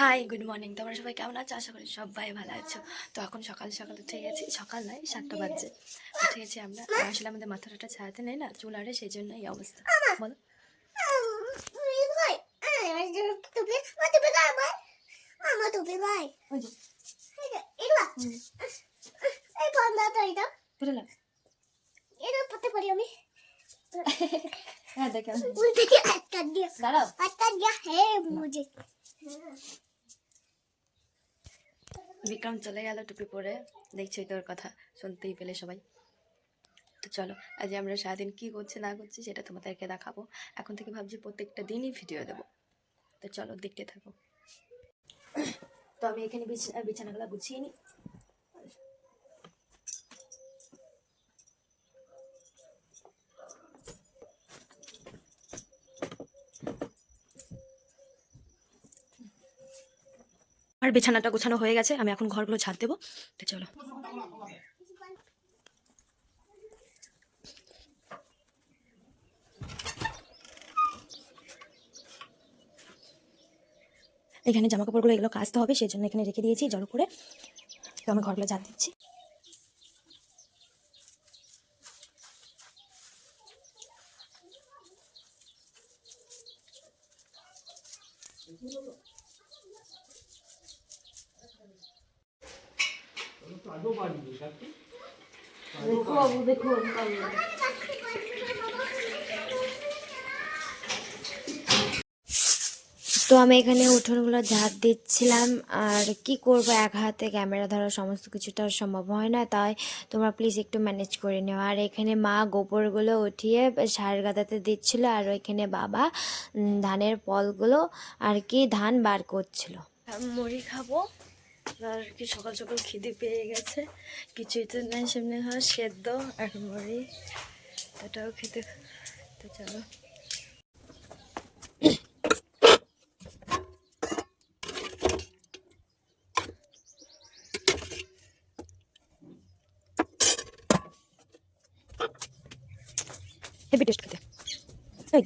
Hi good morning তোমরা সবাই কেমন আছো? আশা করি সবাই ভালো আছো। তো এখন সকাল সকাল উঠে গেছি। সকাল নয় সাতটা বাজছে উঠে গেছি আমরা। আসলে আমাদের মাথাটা ছাড়াতে নেই না? চুল আরে সেই জন্য এই অবস্থা। বলো। হ্যাঁ দাঁড়াও। একটা দিয়া হে মুঝে বিক্রম চলে গেল টুপি পরে। দেখছি তোর কথা, শুনতেই পেলে সবাই। তো চলো, আজ আমরা সারাদিন কী করছি না করছি সেটা তোমাদেরকে দেখাবো। এখন থেকে ভাবছি প্রত্যেকটা দিনই ভিডিও দেবো। তো চলো দেখতে থাকো। তো আমি এখানে বিছানা বিছানাগুলো গুছিয়ে নিই আর বিছানাটা গোছানো হয়ে গেছে, আমি এখন ঘরগুলো ছাদ দেবো। তো চলো। এখানে জামা কাপড়গুলো এগুলো কাচতে হবে সেই জন্য এখানে রেখে দিয়েছি, জড়ো করে। তো আমি ঘরগুলো ঝাড় দিচ্ছি। তো আমি এখানে উঠোনগুলো ঝাড় দিচ্ছিলাম আর কি করব এক হাতে ক্যামেরা ধরা সমস্ত কিছুটা সম্ভব হয় না তাই তোমরা প্লিজ একটু ম্যানেজ করে নিও। আর এখানে মা গোবরগুলো উঠিয়ে সার গাদাতে দিচ্ছিল আর ওইখানে বাবা ধানের ফলগুলো আর কি ধান বার করছিল। মুড়ি খাব। আর কি, সকাল সকাল খিদে পেয়ে গেছে। কিছুই তো নেই, সেমনি হয় সেদ্ধ, আর মুড়ি এটাও খেতে, তো চলো। হেভি টেস্ট খেতে। এই।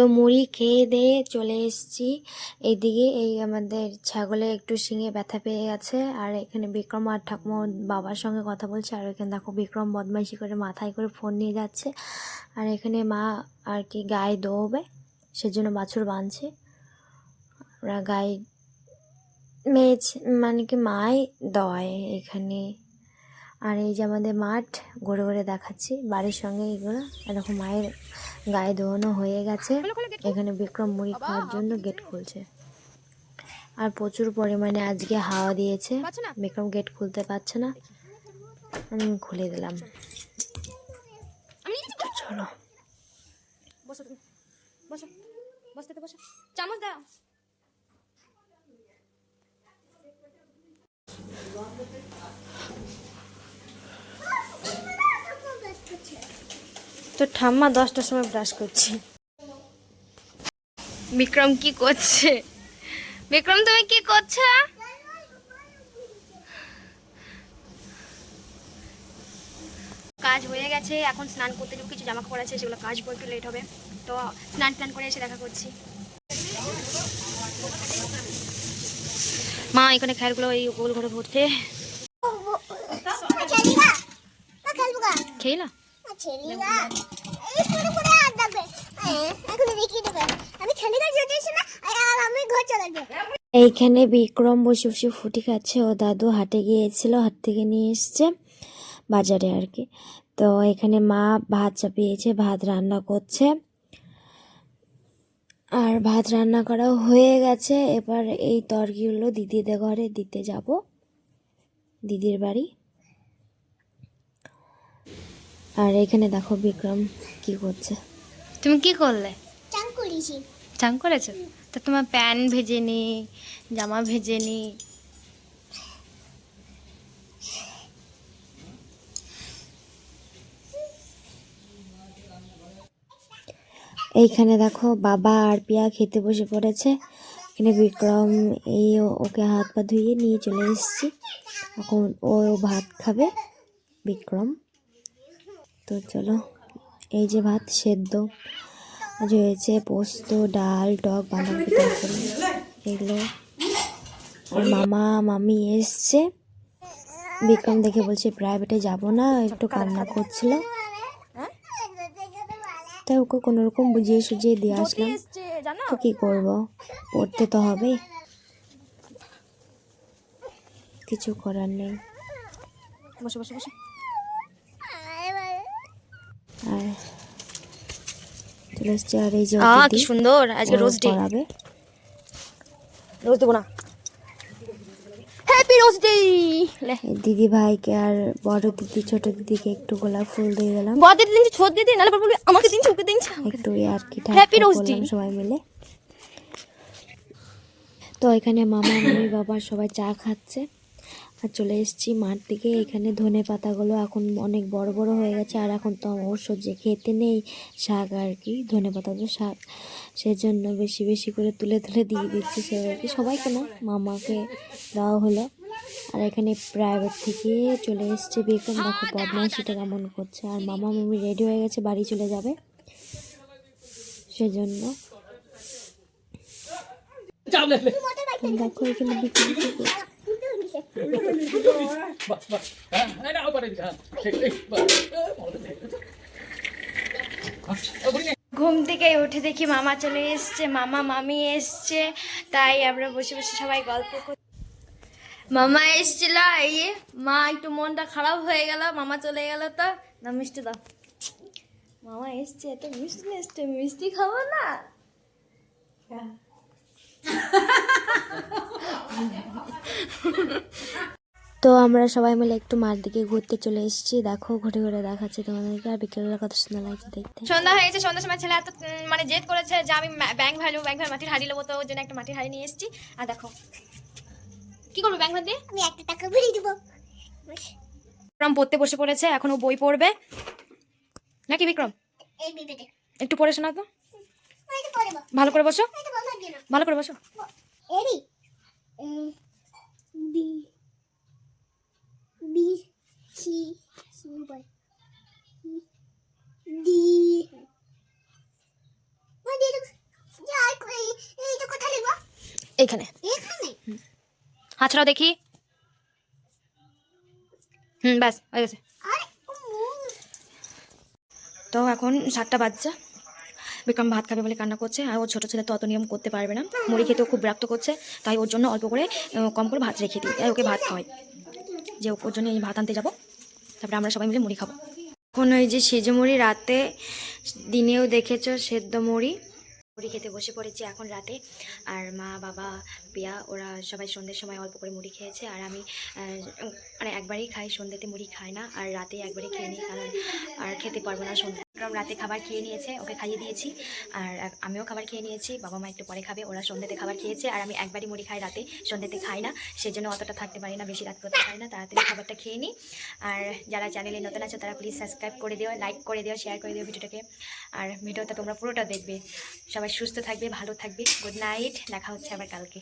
তো মুড়ি খেয়ে দিয়ে চলে এসেছি। এইদিকে এই আমাদের ছাগলে একটু শিঙে ব্যথা পেয়ে গেছে। আর এখানে বিক্রম আর ঠাকুমা বাবার সঙ্গে কথা বলছে। আর এখানে দেখো বিক্রম বদমাইশি করে মাথায় করে ফোন নিয়ে যাচ্ছে। আর এখানে মা আর কি গায়ে দোবে, সেজন্য বাছুর বাঁধছে। ওরা গায়ে মেয়ে মানে কি মাই দয় এখানে। আর এই যে আমাদের মাঠ ঘুরে ঘুরে দেখাচ্ছি। বাড়ির সঙ্গে এগুলো এরকম মায়ের গায়ে ধোয়ানো হয়ে গেছে। এখানে বিক্রম মুড়ি খাওয়ার জন্য গেট খুলছে। আর প্রচুর পরিমাণে আজকে হাওয়া দিয়েছে। বিক্রম গেট খুলতে পারছে না। আমি খুলে দিলাম। চলো। বসো বসো। বসতে বসো। চামচ দাও। তো ঠাম্মা দশটার সময় ব্রাশ করছি। বিক্রম কি করছে? বিক্রম তুমি কি করছ? কাজ হয়ে গেছে এখন স্নান করতে যাব কিছু জামা কাপড় আছে সেগুলো কাজ একটু লেট হবে। তো স্নান টান করে এসে দেখা করছি। মা এখানে খেয়ালগুলো এই গোল ঘরে ভরতে। এইখানে বিক্রম বসে বসে ফুটি খাচ্ছে। ও দাদু হাটে গিয়েছিল, হাট থেকে নিয়ে এসছে বাজারে আর কি। তো এখানে মা ভাত চাপিয়েছে, ভাত রান্না করছে। আর ভাত রান্না করা হয়ে গেছে। এবার এই তরকিগুলো দিদিদের ঘরে দিতে যাব। দিদির বাড়ি। আর এখানে দেখো বিক্রম কি করছে। তুমি কি করলে? চাং করেছি। চান করেছ? তো তোমার প্যান্ট ভেজে নি জামা ভেজে নি। এইখানে দেখো বাবা আর পিয়া খেতে বসে পড়েছে। এখানে বিক্রম এই ও- ওকে হাত পা ধুইয়ে নিয়ে চলে এসেছি। এখন ও ভাত খাবে বিক্রম। তো চলো এই যে ভাত সেদ্ধ আজ হয়েছে পোস্ত ডাল টক বাঁধাকপি তরকারি এগুলো। আর মামা মামি এসছে। বিক্রম দেখে বলছে প্রাইভেটে যাব না একটু কান্না করছিল। তাই ওকে কোনো রকম বুঝিয়ে সুঝিয়ে দিয়ে আসলাম। তো কি করব? পড়তে তো হবে। কিছু করার নেই। বসে বসে বসে। চলে এসছে আর এই যে দিদি, কি সুন্দর। আজকে রোজ ডে। পড়াবে। রোজ দেবো না। হ্যাপি রোজ ডে দিদি ভাইকে আর বড় দিদি ছোট দিদিকে একটু গোলাপ ফুল দিয়ে দিলাম বড় দিদি ছোট দিদি বলবি আমাকে দিনছি ওকে দিনছি একটু আর কি. সবাই মিলে। তো এখানে মামা মামি বাবা সবাই চা খাচ্ছে। আর চলে এসেছি মাঠ থেকে। এখানে ধনে পাতাগুলো এখন অনেক বড় বড় হয়ে গেছে। আর এখন তো অবশ্য যে খেতে নেই শাক আর কি ধনে পাতা তো শাক। সেজন্য বেশি বেশি করে তুলে তুলে দিয়ে দিচ্ছি সে আর কি সবাইকে না মামাকে দেওয়া হলো। আর এখানে প্রাইভেট থেকে চলে এসছে বেকন দেখো বদমাইশিটা কেমন করছে। আর মামা মামি রেডি হয়ে গেছে বাড়ি চলে যাবে। সেজন্য দেখো এখানে বিক্রি করছে। ঘুম থেকে উঠে দেখি মামা চলে এসছে, মামা মামি এসছে, তাই আমরা বসে বসে সবাই গল্প কর মামা এসছিল, এই মা একটু মনটা খারাপ হয়ে গেল, মামা চলে গেল তো। না, মিষ্টি দাও। মামা এসছে, এত মিষ্টি এসছে মিষ্টি খাব না। তো আমরা সবাই মিলে একটু মাঠ দিকে ঘুরতে চলে এসেছি। দেখো ঘুরে ঘুরে দেখাচ্ছি তোমাদেরকে আর বিকেলবেলা কত সুন্দর লাগছে দেখতে। সন্ধ্যা হয়ে গেছে সন্ধ্যার সময় ছেলে এত মানে জেদ করেছে যে আমি ব্যাংক ভ্যালু ব্যাংক ভ্যালু মাটির হাড়ি নেব তো ওর জন্য একটা মাটির হাড়ি নিয়ে এসেছি। আর দেখো কি করবে ব্যাংক ভ্যাল দিয়ে আমি একটা টাকা ভরে দিব। বিক্রম পড়তে বসে পড়েছে এখনও বই পড়বে। নাকি বিক্রম? একটু পড়ে শোনা তো ভালো করে বসো। ভালো করে বসো। এরি বি বি সি ডি। এইখানে। দেখি। হুম ব্যাস হয়ে গেছে। তো এখন সাতটা বাচ্চা বিক্রম ভাত খাবে বলে কান্না করছে, আর ওর ছোটো ছেলে তো অত নিয়ম করতে পারবে না। মুড়ি খেতেও খুব বিরক্ত করছে, তাই ওর জন্য অল্প করে কম করে ভাত রেখে দিই। তাই ওকে ভাত খাওয়াই। যে ওর জন্য এই ভাত আনতে যাব। তারপরে আমরা সবাই মিলে মুড়ি খাব। এখন ওই যে সেজে মুড়ি রাতে, দিনেও দেখেছ সেদ্ধ মুড়ি? মুড়ি খেতে বসে পড়েছি এখন রাতে। আর মা, বাবা, পিয়া, ওরা সবাই সন্ধ্যের সময় অল্প করে মুড়ি খেয়েছে। আর আমি মানে একবারই খাই, সন্ধ্যেতে মুড়ি খাই না। আর রাতে একবারই খেয়ে নিই, কারণ আর খেতে পারব না সন্ধ্যা বিক্রম রাতে খাবার খেয়ে নিয়েছে, ওকে খাইয়ে দিয়েছি। আর আমিও খাবার খেয়ে নিয়েছি, বাবা মা একটু পরে খাবে, ওরা সন্ধ্যেতে খাবার খেয়েছে, আর আমি একবারই মুড়ি খাই রাতে, সন্ধ্যেতে খাই না, সেজন্য অতটা থাকতে পারি না, বেশি রাত করতে পারি না, তাড়াতাড়ি খাবারটা খেয়ে নিই। আর যারা চ্যানেলে নতুন আছে, তারা প্লিজ সাবস্ক্রাইব করে দিও লাইক করে দিও শেয়ার করে দিও ভিডিওটাকে। আর ভিডিওটা তোমরা পুরোটা দেখবে। সবাই সুস্থ থাকবে, ভালো থাকবে গুড নাইট দেখা হচ্ছে আবার কালকে।